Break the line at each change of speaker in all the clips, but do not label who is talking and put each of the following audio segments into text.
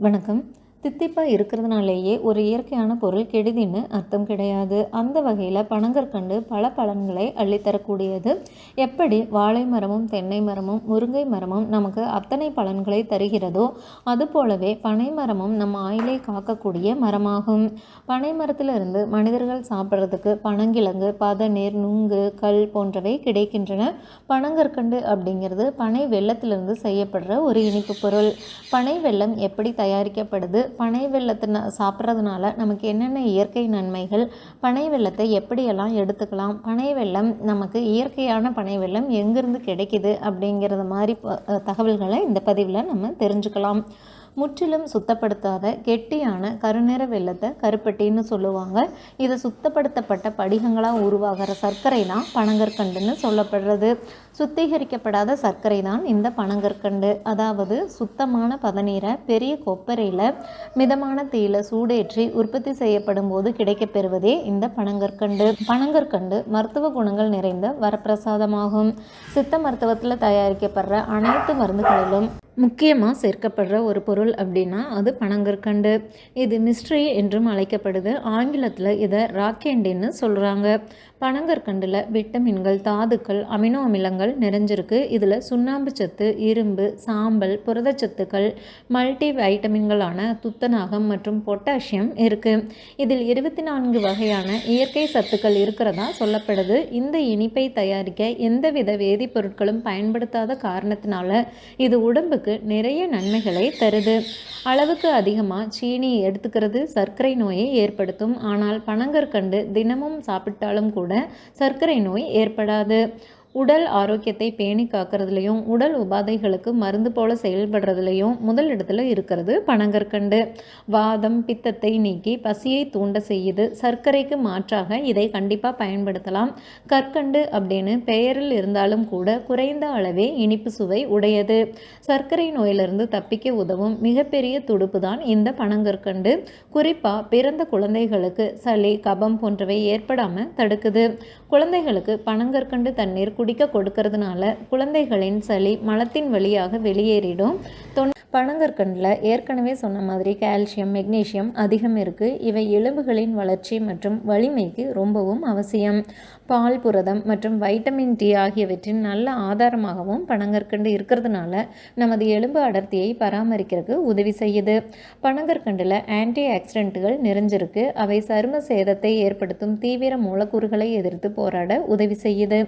வணக்கம். தித்திப்பாக இருக்கிறதுனாலேயே ஒரு இயற்கையான பொருள் கெடுதின்னு அர்த்தம் கிடையாது. அந்த வகையில் பனங்கற்கண்டு பல பலன்களை அள்ளித்தரக்கூடியது. எப்படி வாழை மரமும் தென்னை மரமும் முருங்கை மரமும் நமக்கு அத்தனை பலன்களை தருகிறதோ அதுபோலவே பனை மரமும் நம்ம ஆயிலை காக்கக்கூடிய மரமாகும். பனை மரத்திலிருந்து மனிதர்கள் சாப்பிட்றதுக்கு பனங்கிழங்கு பதநீர் நுங்கு கல் போன்றவை கிடைக்கின்றன. பனங்கற்கண்டு அப்படிங்கிறது பனை வெள்ளத்திலிருந்து செய்யப்படுற ஒரு இனிப்பு பொருள். பனை வெள்ளம் எப்படி தயாரிக்கப்படுது? பனை வெள்ளத்தை சாப்பிட்றதுனால நமக்கு என்னென்ன இயற்கை நன்மைகள் பனை வெள்ளத்தை எப்படியெல்லாம் எடுத்துக்கலாம் பனை வெள்ளம் நமக்கு இயற்கையான பனை வெள்ளம் எங்கேருந்து கிடைக்கிது அப்படிங்கிறது மாதிரி தகவல்களை இந்த பதிவில் நம்ம தெரிஞ்சுக்கலாம். முற்றிலும் சுத்தப்படுத்தாத கெட்டியான கருநிற வெள்ளத்தை கருப்பட்டின்னு சொல்லுவாங்க. இது சுத்தப்படுத்தப்பட்ட படிகங்களாக உருவாகிற சர்க்கரை தான் பனங்கற்கண்டுன்னு சொல்லப்படுறது. சுத்திகரிக்கப்படாத சர்க்கரை தான் இந்த பனங்கற்கண்டு. அதாவது சுத்தமான பதநீரை பெரிய கொப்பரையில் மிதமான தீயில சூடேற்றி உற்பத்தி செய்யப்படும் போது கிடைக்கப்பெறுவதே இந்த பனங்கற்கண்டு. பனங்கற்கண்டு மருத்துவ குணங்கள் நிறைந்த வரப்பிரசாதமாகும். சித்த மருத்துவத்தில் தயாரிக்கப்படுற அனைத்து மருந்துகளிலும் முக்கியமாக சேர்க்கப்படுற ஒரு பொருள் அப்படின்னா அது பனங்கற்கண்டு. இது மிஸ்ட்ரி என்றும் அழைக்கப்படுது. ஆங்கிலத்தில் இதை ராக்கேண்டின்னு சொல்கிறாங்க பனங்கற்கண்டில் விட்டமின்கள் தாதுக்கள் அமினோ அமிலங்கள் நிறைஞ்சிருக்கு. இதில் சுண்ணாம்பு சத்து இரும்பு சாம்பல் புரதச்சத்துக்கள் மல்டி வைட்டமின்களான துத்தநாகம் மற்றும் பொட்டாசியம் இருக்குது இதில் இருபத்தி நான்கு வகையான இயற்கை சத்துக்கள் இருக்கிறதா சொல்லப்படுது. இந்த இனிப்பை தயாரிக்க எந்தவித வேதிப்பொருட்களும் பயன்படுத்தாத காரணத்தினால இது உடம்புக்கு நிறைய நன்மைகளை தருது. அளவுக்கு அதிகமாக சீனி எடுத்துக்கிறது சர்க்கரை நோயை ஏற்படுத்தும். ஆனால் பனங்கற்கண்டு தினமும் சாப்பிட்டாலும் கூட சர்க்கரை நோய் ஏற்படாது. உடல் ஆரோக்கியத்தை பேணி காக்கிறதுலையும் உடல் உபாதைகளுக்கு மருந்து போல செயல்படுறதுலையும் முதல் இடத்துல இருக்கிறது பனங்கற்கண்டு. வாதம் பித்தத்தை நீக்கி பசியை தூண்ட செய்யுது. சர்க்கரைக்கு மாற்றாக இதை கண்டிப்பாக பயன்படுத்தலாம். கற்கண்டு அப்படின்னு பெயரில் இருந்தாலும் கூட குறைந்த அளவே இனிப்பு சுவை உடையது. சர்க்கரை நோயிலிருந்து தப்பிக்க உதவும் மிகப்பெரிய துடுப்பு தான் இந்த பனங்கற்கண்டு. குறிப்பாக பிறந்த குழந்தைகளுக்கு சளி கபம் போன்றவை ஏற்படாமல் தடுக்குது. குழந்தைகளுக்கு பனங்கற்கண்டு தண்ணீர் குடிக்க கொடுக்கறதுனால குழந்தைகளின் சளி மலத்தின் வழியாக வெளியேறிடும். தொன் பனங்கற்கண்டில் ஏற்கனவே சொன்ன மாதிரி கால்சியம் மெக்னீஷியம் அதிகம் இருக்குது இவை எலும்புகளின் வளர்ச்சி மற்றும் வலிமைக்கு ரொம்பவும் அவசியம். பால் புரதம் மற்றும் வைட்டமின் டி ஆகியவற்றின் நல்ல ஆதாரமாகவும் பனங்கற்கண்டு இருக்கிறதுனால நமது எலும்பு அடர்த்தியை பராமரிக்கிறதுக்கு உதவி செய்யுது. பனங்கற்கண்டில் ஆன்டி ஆக்சிடென்ட்டுகள் நிறைஞ்சிருக்கு. அவை சரும சேதத்தை ஏற்படுத்தும் தீவிர மூலக்கூறுகளை எதிர்த்து போராட உதவி செய்யுது.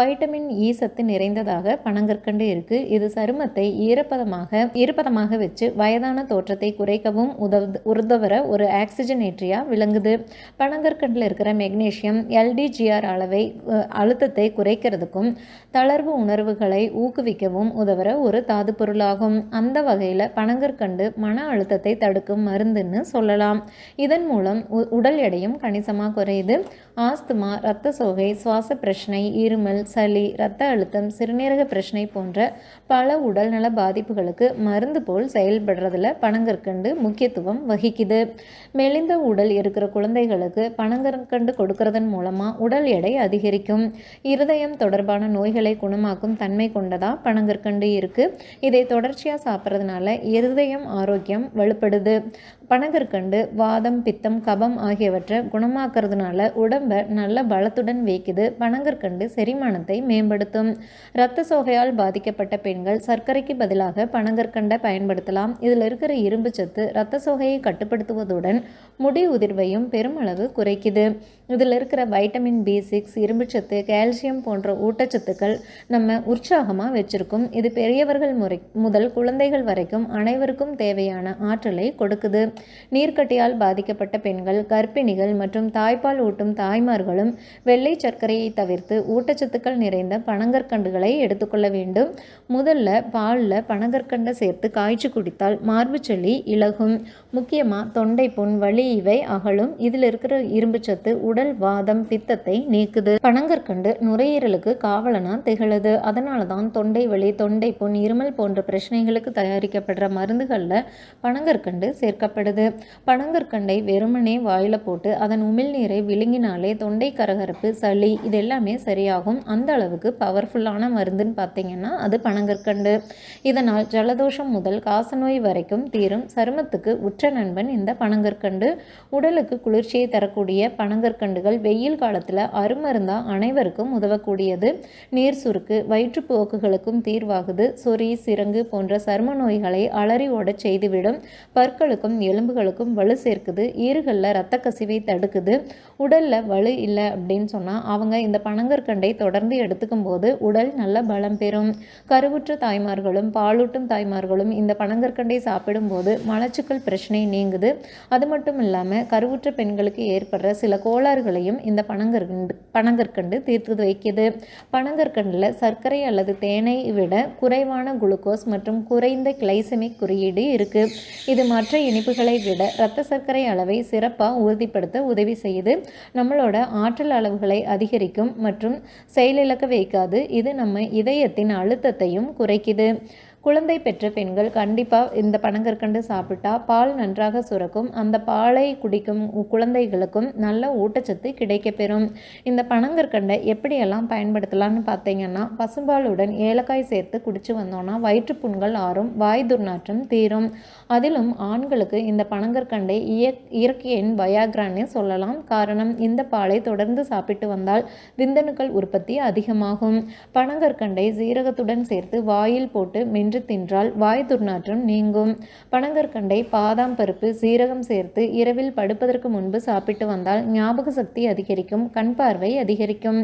வைட்டமின் இ சத்து நிறைந்ததாக பனங்கற்கண்டு இருக்குது இது சருமத்தை ஈரப்பதமாக ஈரப்பதமாக வச்சு வயதான தோற்றத்தை குறைக்கவும் உதவு உதவுற ஒரு ஆக்சிஜனேற்றியா விளங்குது. பனங்கற்கண்டில் இருக்கிற மெக்னீஷியம் எல்டிஜிஆர் அளவை அழுத்தத்தை குறைக்கிறதுக்கும் தளர்வு உணர்வுகளை ஊக்குவிக்கவும் உதவுற ஒரு தாது பொருளாகும் அந்த வகையில் பனங்கற்கண்டு மன அழுத்தத்தை தடுக்கும் மருந்துன்னு சொல்லலாம். இதன் மூலம் உடல் எடையும் கணிசமாக குறையுது. ஆஸ்துமா இரத்த சோகை சுவாச பிரச்சனை இருமல் சளி இரத்த அழுத்தம் சிறுநீரக பிரச்சனை போன்ற பல உடல்நல பாதிப்புகளுக்கு மருந்து போல் செயல்படுறதுல பனங்கற்கண்டு முக்கியத்துவம் வகிக்குது. மெலிந்த உடல் இருக்கிற குழந்தைகளுக்கு பனங்கற்கண்டு கொடுக்கறதன் மூலமாக உடல் எடை அதிகரிக்கும். இருதயம் தொடர்பான நோய்களை குணமாக்கும் தன்மை கொண்டதா பனங்கற்கண்டு இருக்குது இதை தொடர்ச்சியாக சாப்பிட்றதுனால இருதயம் ஆரோக்கியம் வலுப்படுது. பனகற்கண்டு வாதம் பித்தம் கபம் ஆகியவற்றை குணமாக்குறதுனால உடம்பை நல்ல பலத்துடன் வைக்குது பனங்கற்கண்டு செரிமானத்தை மேம்படுத்தும். இரத்த சோகையால் பாதிக்கப்பட்ட பெண்கள் சர்க்கரைக்கு பதிலாக பனங்கற்கண்டை பயன்படுத்தலாம். இதில் இருக்கிற இரும்பு சத்து இரத்த சோகையை கட்டுப்படுத்துவதுடன் முடி உதிர்வையும் பெருமளவு குறைக்குது. இதில் இருக்கிற வைட்டமின் பி சிக்ஸ் இரும்புச்சத்து கால்சியம் போன்ற ஊட்டச்சத்துக்கள் நம்ம உற்சாகமாக வச்சுருக்கும். இது பெரியவர்கள் முறை முதல் குழந்தைகள் வரைக்கும் அனைவருக்கும் தேவையான ஆற்றலை கொடுக்குது. நீர்க்கட்டியால் பாதிக்கப்பட்ட பெண்கள் கர்ப்பிணிகள் மற்றும் தாய்ப்பால் ஊட்டும் தாய்மார்களும் வெள்ளை சர்க்கரையை தவிர்த்து ஊட்டச்சத்துக்கள் நிறைந்த பனங்கற்கண்டுகளை எடுத்துக்கொள்ள வேண்டும். முதல்ல பாலில் பனங்கற்கண்டை சேர்த்து காய்ச்சி குடித்தால் மார்புச்சளி இலகும். முக்கியமாக தொண்டை புண் வலி இவை அகலும். இதில் இருக்கிற இரும்புச்சத்து உடல் உடல் வாதம் பித்தத்தை நீக்குது. பனங்கற்கண்டு நுரையீரலுக்கு காவலனா திகழுது. அதனால தான் தொண்டை வலி தொண்டை புண் இருமல் போன்ற பிரச்சனைகளுக்கு தயாரிக்கப்படுற மருந்துகளில் பனங்கற்கண்டு சேர்க்கப்படுது. பனங்கற்கண்டை வெறுமனே வாயில போட்டு அதன் உமிழ்நீரை விழுங்கினாலே தொண்டை கரகரப்பு சளி இது எல்லாமே சரியாகும். அந்த அளவுக்கு பவர்ஃபுல்லான மருந்துன்னு பார்த்தீங்கன்னா அது பனங்கற்கண்டு இதனால் ஜலதோஷம் முதல் காசநோய் வரைக்கும் தீரும். சருமத்துக்கு உற்ற நண்பன் இந்த பனங்கற்கண்டு உடலுக்கு குளிர்ச்சியை தரக்கூடிய பனங்கற்கண்டுகள் வெயில் காலத்தில் அருமருந்தா அனைவருக்கும் உதவக்கூடியது. நீர் சுருக்கு வயிற்றுப்போக்குகளுக்கும் தீர்வாகுது. சொறி சிறங்கு போன்ற சரும நோய்களை அலறி ஓட செய்துவிடும். பற்களுக்கும் எலும்புகளுக்கும் வலு சேர்க்குது. ஈறுகளில் இரத்த கசிவை தடுக்குது. உடலில் வலு இல்லை அப்படின்னு சொன்னால் அவங்க இந்த பனங்கற்கண்டை தொடர்ந்து எடுத்துக்கும் போது உடல் நல்ல பலம் பெறும். கருவுற்ற தாய்மார்களும் பாலூட்டும் தாய்மார்களும் இந்த பனங்கற்கண்டை சாப்பிடும்போது மலச்சுக்கள் பிரச்சனை நீங்குது. அது மட்டும் இல்லாமல் கருவுற்ற பெண்களுக்கு ஏற்படுற சில கோளாறுகளையும் இந்த பனங்கற்கண்டு பனங்கற்கண்டு தீர்த்து வைக்குது. பனங்கற்கண்டில் சர்க்கரை அல்லது தேனை விட குறைவான குளுக்கோஸ் மற்றும் குறைந்த கிளைசமிக் குறியீடு இருக்குது இது மற்ற இனிப்புகளை விட இரத்த சர்க்கரை அளவை சிறப்பாக உறுதிப்படுத்த உதவி செய்யுது. நம்மளோட ஆற்றல் அளவுகளை அதிகரிக்கும் மற்றும் செயலிழக்க வைக்காது. இது நம்ம இதயத்தின் அழுத்தத்தையும் குறைக்குது. குழந்தை பெற்ற பெண்கள் கண்டிப்பாக இந்த பனங்கற்கண்டு சாப்பிட்டா பால் நன்றாக சுரக்கும். அந்த பாலை குடிக்கும் குழந்தைகளுக்கும் நல்ல ஊட்டச்சத்து கிடைக்கப்பெறும். இந்த பனங்கற்கண்டை எப்படியெல்லாம் பயன்படுத்தலாம்னு பார்த்தீங்கன்னா பசும்பாலுடன் ஏலக்காய் சேர்த்து குடிச்சு வந்தோன்னா வயிற்றுப்புண்கள் ஆறும் வாய் துர்நாற்றம் தீரும். அதிலும் ஆண்களுக்கு இந்த பனங்கற்கண்டை இய இயற்கையின் பயாகிரான்னு சொல்லலாம். காரணம் இந்த பாலை தொடர்ந்து சாப்பிட்டு வந்தால் விந்தணுக்கள் உற்பத்தி அதிகமாகும். பனங்கற்கண்டை சீரகத்துடன் சேர்த்து வாயில் போட்டு மென்று என்று தின்றால் வாய் துர்நாற்றம் நீங்கும். பனங்கற்கண்டை பாதாம் பருப்பு சீரகம் சேர்த்து இரவில் படுப்பதற்கு முன்பு சாப்பிட்டு வந்தால் ஞாபக சக்தி அதிகரிக்கும் கண் பார்வை அதிகரிக்கும்.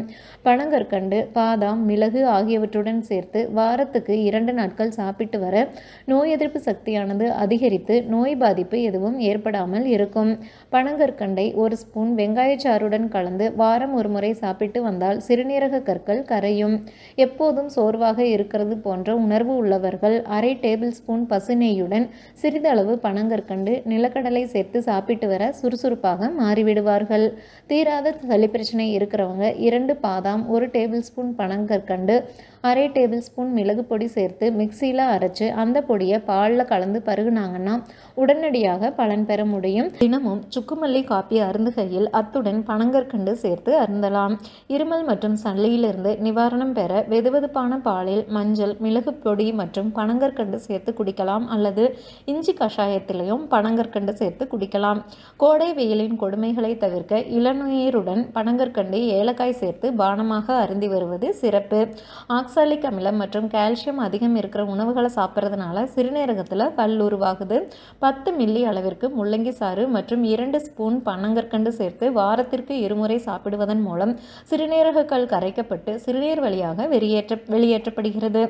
பனங்கற்கண்டு பாதாம் மிளகு ஆகியவற்றுடன் சேர்த்து வாரத்துக்கு இரண்டு நாட்கள் சாப்பிட்டு வர நோய் எதிர்ப்பு சக்தியானது அதிகரித்து நோய் பாதிப்பு எதுவும் ஏற்படாமல் இருக்கும். பனங்கற்கண்டை ஒரு ஸ்பூன் வெங்காயச்சாறுடன் கலந்து வாரம் ஒரு முறை சாப்பிட்டு வந்தால் சிறுநீரக கற்கள் கரையும். எப்போதும் சோர்வாக இருக்கிறது போன்ற உணர்வு உள்ளவர்கள் அவர்கள் அரை டேபிள் ஸ்பூன் பசுநெய்யுடன் சிறிதளவு பனங்கற்கண்டு நிலக்கடலை சேர்த்து சாப்பிட்டு வர சுறுசுறுப்பாக மாறிவிடுவார்கள். தீராத சளி பிரச்சனை இருக்கிறவங்க இரண்டு பாதாம் ஒரு டேபிள் ஸ்பூன் பனங்கற்கண்டு அரை டேபிள் ஸ்பூன் மிளகு பொடி சேர்த்து மிக்சியில் அரைச்சு அந்த பொடியை பாலில் கலந்து பருகுனாங்கன்னா உடனடியாக பலன் பெற முடியும். தினமும் சுக்குமல்லி காப்பி அருந்துகையில் அத்துடன் பனங்கற்கண்டு சேர்த்து அருந்தலாம். இருமல் மற்றும் சளியிலிருந்து நிவாரணம் பெற வெதுவெதுப்பான பாலில் மஞ்சள் மிளகு பொடி மற்றும் பனங்கற்கண்டு சேர்த்து குடிக்கலாம் அல்லது இஞ்சி கஷாயத்திலையும் பனங்கற்கண்டு சேர்த்து குடிக்கலாம். கோடை வெயிலின் கொடுமைகளை தவிர்க்க இளநீருடன் பனங்கற்கண்டு ஏலக்காய் சேர்த்து பானமாக அருந்தி வருவது சிறப்பு. ஆக்சாலிக் அமிலம் மற்றும் கால்சியம் அதிகம் இருக்கிற உணவுகளை சாப்பிட்றதுனால சிறுநீரகத்தில் கல் உருவாகுது. பத்து மில்லி அளவிற்கு முள்ளங்கி சாறு மற்றும் இரண்டு ஸ்பூன் பனங்கற்கண்டு சேர்த்து வாரத்திற்கு இருமுறை சாப்பிடுவதன் மூலம் சிறுநீரக கல் கரைக்கப்பட்டு சிறுநீர் வழியாக வெளியேற்ற வெளியேற்றப்படுகிறது.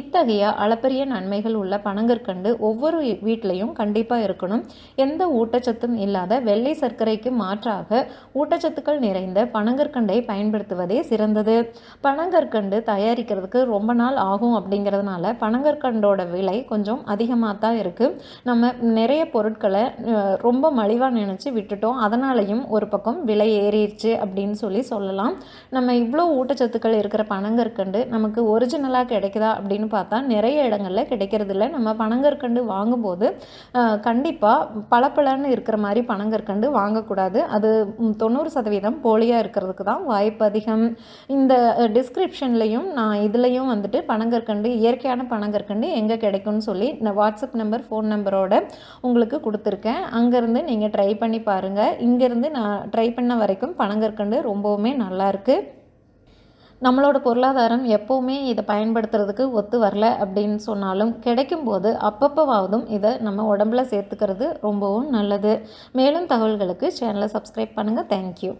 இத்தகைய அளப்பரிய நன்மைகள் உள்ள பனங்கற்கண்டு ஒவ்வொரு வீட்லேயும் கண்டிப்பாக இருக்கணும். எந்த ஊட்டச்சத்தும் இல்லாத வெள்ளை சர்க்கரைக்கு மாற்றாக ஊட்டச்சத்துக்கள் நிறைந்த பனங்கற்கண்டை பயன்படுத்துவதே சிறந்தது. பனங்கற்கண்டு தயாரிக்கிறதுக்கு ரொம்ப நாள் ஆகும் அப்படிங்கிறதுனால பனங்கற்கண்டோட விலை கொஞ்சம் அதிகமாக தான் இருக்குது நம்ம நிறைய பொருட்களை ரொம்ப மலிவாக நினச்சி விட்டுட்டோம். அதனாலையும் ஒரு பக்கம் விலை ஏறிடுச்சு அப்படின்னு சொல்லி சொல்லலாம். நம்ம இவ்வளோ ஊட்டச்சத்துக்கள் இருக்கிற பனங்கற்கண்டு நமக்கு ஒரிஜினலாக கிடைக்குதா அப்படின்னு பார்த்தா நிறைய இடங்களில் கிடைக்கிறதில்ல. நம்ம பனங்கற்கண்டு வாங்கும்போது கண்டிப்பாக பளபளன்னு இருக்கிற மாதிரி பனங்கற்கண்டு வாங்கக்கூடாது. அது தொண்ணூறு சதவீதம் போலியாக இருக்கிறதுக்கு தான் வாய்ப்பு அதிகம். இந்த டிஸ்கிரிப்ஷன்லையும் நான் இதுலேயும் வந்துட்டு பனங்கற்கண்டு இயற்கையான பனங்கற்கண்டு எங்கே கிடைக்கும்னு சொல்லி நான் வாட்ஸ்அப் நம்பர் ஃபோன் நம்பரோட உங்களுக்கு கொடுத்துருக்கேன். அங்கேருந்து நீங்கள் ட்ரை பண்ணி பாருங்கள் இங்கேருந்து நான் ட்ரை பண்ண வரைக்கும் பனங்கற்கண்டு ரொம்பவுமே நல்லாயிருக்கு நம்மளோட பொருளாதாரம் எப்போவுமே இதை பயன்படுத்துறதுக்கு ஒத்து வரல அப்படின்னு சொன்னாலும் கிடைக்கும்போது அப்பப்போவாவதும் இதை நம்ம உடம்புல சேர்த்துக்கிறது ரொம்பவும் நல்லது. மேலும் தகவல்களுக்கு சேனலை சப்ஸ்கிரைப் பண்ணுங்கள் தேங்க்யூ